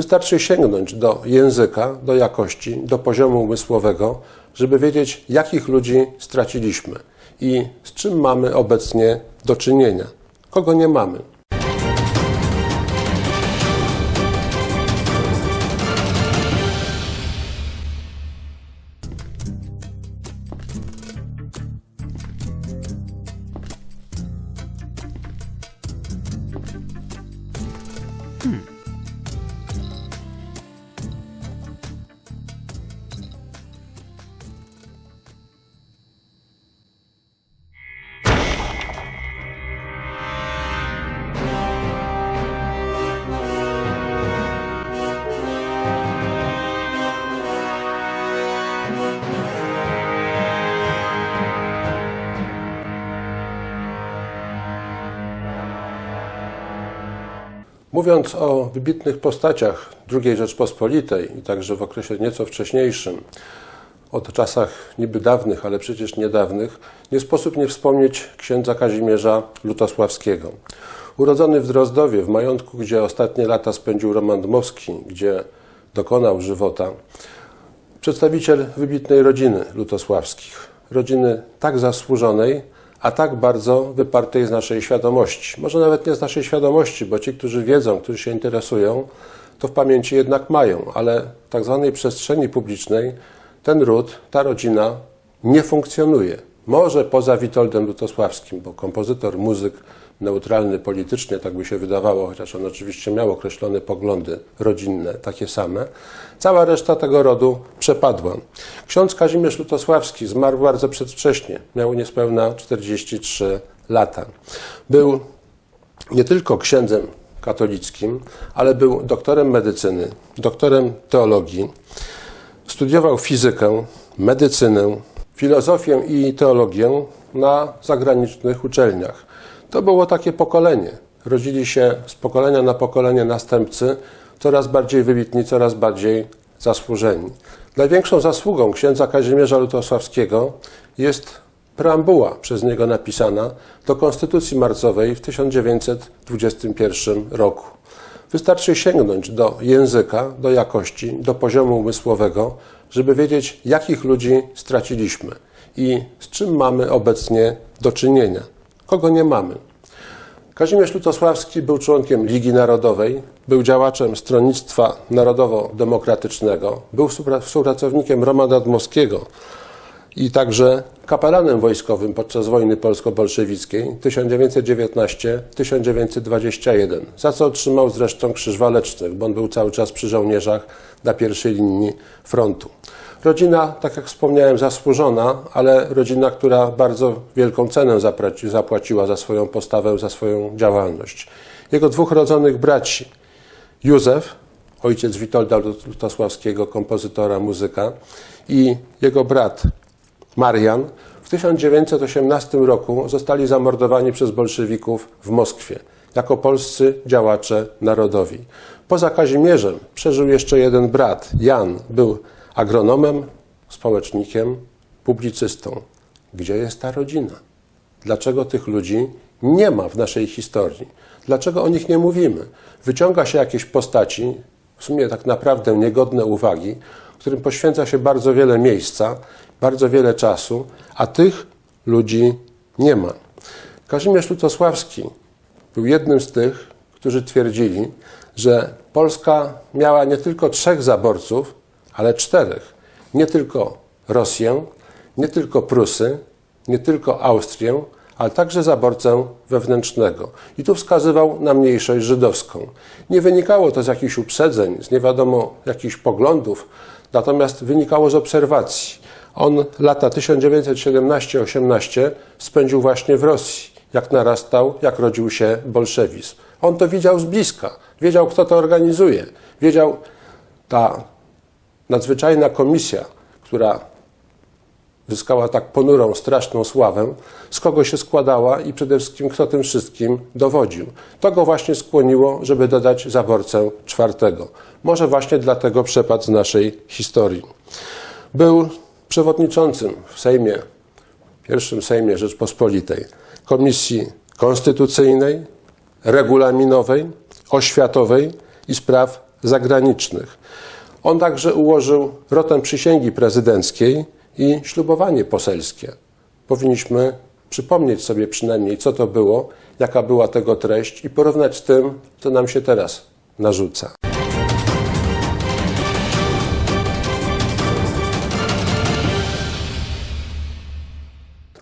Wystarczy sięgnąć do języka, do jakości, do poziomu umysłowego, żeby wiedzieć, jakich ludzi straciliśmy i z czym mamy obecnie do czynienia, kogo nie mamy. Mówiąc o wybitnych postaciach II Rzeczpospolitej i także w okresie nieco wcześniejszym, o czasach niby dawnych, ale przecież niedawnych, nie sposób nie wspomnieć księdza Kazimierza Lutosławskiego. Urodzony w Drozdowie, w majątku, gdzie ostatnie lata spędził Roman Dmowski, gdzie dokonał żywota, przedstawiciel wybitnej rodziny Lutosławskich. Rodziny tak zasłużonej, a tak bardzo wypartej z naszej świadomości. Może nawet nie z naszej świadomości, bo ci, którzy wiedzą, którzy się interesują, to w pamięci jednak mają, ale w tak zwanej przestrzeni publicznej ten ród, ta rodzina nie funkcjonuje. Może poza Witoldem Lutosławskim, bo kompozytor, muzyk, neutralny politycznie, tak by się wydawało, chociaż on oczywiście miał określone poglądy rodzinne, takie same. Cała reszta tego rodu przepadła. Ksiądz Kazimierz Lutosławski zmarł bardzo przedwcześnie, miał niespełna 43 lata. Był nie tylko księdzem katolickim, ale był doktorem medycyny, doktorem teologii. Studiował fizykę, medycynę, filozofię i teologię na zagranicznych uczelniach. To było takie pokolenie. Rodzili się z pokolenia na pokolenie następcy, coraz bardziej wybitni, coraz bardziej zasłużeni. Największą zasługą księdza Kazimierza Lutosławskiego jest preambuła przez niego napisana do Konstytucji Marcowej w 1921 roku. Wystarczy sięgnąć do języka, do jakości, do poziomu umysłowego, żeby wiedzieć, jakich ludzi straciliśmy i z czym mamy obecnie do czynienia, kogo nie mamy. Kazimierz Lutosławski był członkiem Ligi Narodowej, był działaczem Stronnictwa Narodowo-Demokratycznego, był współpracownikiem Romana Dmowskiego i także kapelanem wojskowym podczas wojny polsko-bolszewickiej 1919-1921, za co otrzymał zresztą Krzyż Waleczny, bo on był cały czas przy żołnierzach na pierwszej linii frontu. Rodzina, tak jak wspomniałem, zasłużona, ale rodzina, która bardzo wielką cenę zapłaciła za swoją postawę, za swoją działalność. Jego dwóch rodzonych braci, Józef, ojciec Witolda Lutosławskiego, kompozytora, muzyka, i jego brat Marian w 1918 roku zostali zamordowani przez bolszewików w Moskwie jako polscy działacze narodowi. Poza Kazimierzem przeżył jeszcze jeden brat, Jan, był agronomem, społecznikiem, publicystą. Gdzie jest ta rodzina? Dlaczego tych ludzi nie ma w naszej historii? Dlaczego o nich nie mówimy? Wyciąga się jakieś postaci, w sumie tak naprawdę niegodne uwagi, którym poświęca się bardzo wiele miejsca, bardzo wiele czasu, a tych ludzi nie ma. Kazimierz Lutosławski był jednym z tych, którzy twierdzili, że Polska miała nie tylko trzech zaborców, ale czterech. Nie tylko Rosję, nie tylko Prusy, nie tylko Austrię, ale także zaborcę wewnętrznego. I tu wskazywał na mniejszość żydowską. Nie wynikało to z jakichś uprzedzeń, z nie wiadomo jakichś poglądów, natomiast wynikało z obserwacji. On lata 1917-18 spędził właśnie w Rosji, jak narastał, jak rodził się bolszewizm. On to widział z bliska, wiedział, kto to organizuje, wiedział, ta nadzwyczajna komisja, która zyskała tak ponurą, straszną sławę, z kogo się składała i przede wszystkim kto tym wszystkim dowodził. To go właśnie skłoniło, żeby dodać zaborcę czwartego. Może właśnie dlatego przepadł z naszej historii. Był przewodniczącym w Sejmie, pierwszym Sejmie Rzeczpospolitej, Komisji Konstytucyjnej, Regulaminowej, Oświatowej i Spraw zagranicznych. On także ułożył rotę przysięgi prezydenckiej i ślubowanie poselskie. Powinniśmy przypomnieć sobie przynajmniej, co to było, jaka była tego treść i porównać z tym, co nam się teraz narzuca.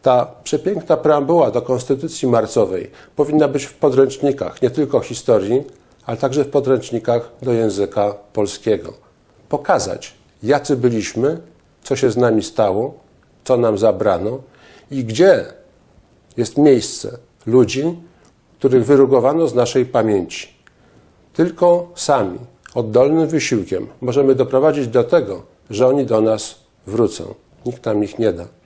Ta przepiękna preambuła do Konstytucji Marcowej powinna być w podręcznikach nie tylko historii, ale także w podręcznikach do języka polskiego. Pokazać, jacy byliśmy, co się z nami stało, co nam zabrano i gdzie jest miejsce ludzi, których wyrugowano z naszej pamięci. Tylko sami, oddolnym wysiłkiem możemy doprowadzić do tego, że oni do nas wrócą. Nikt nam ich nie da.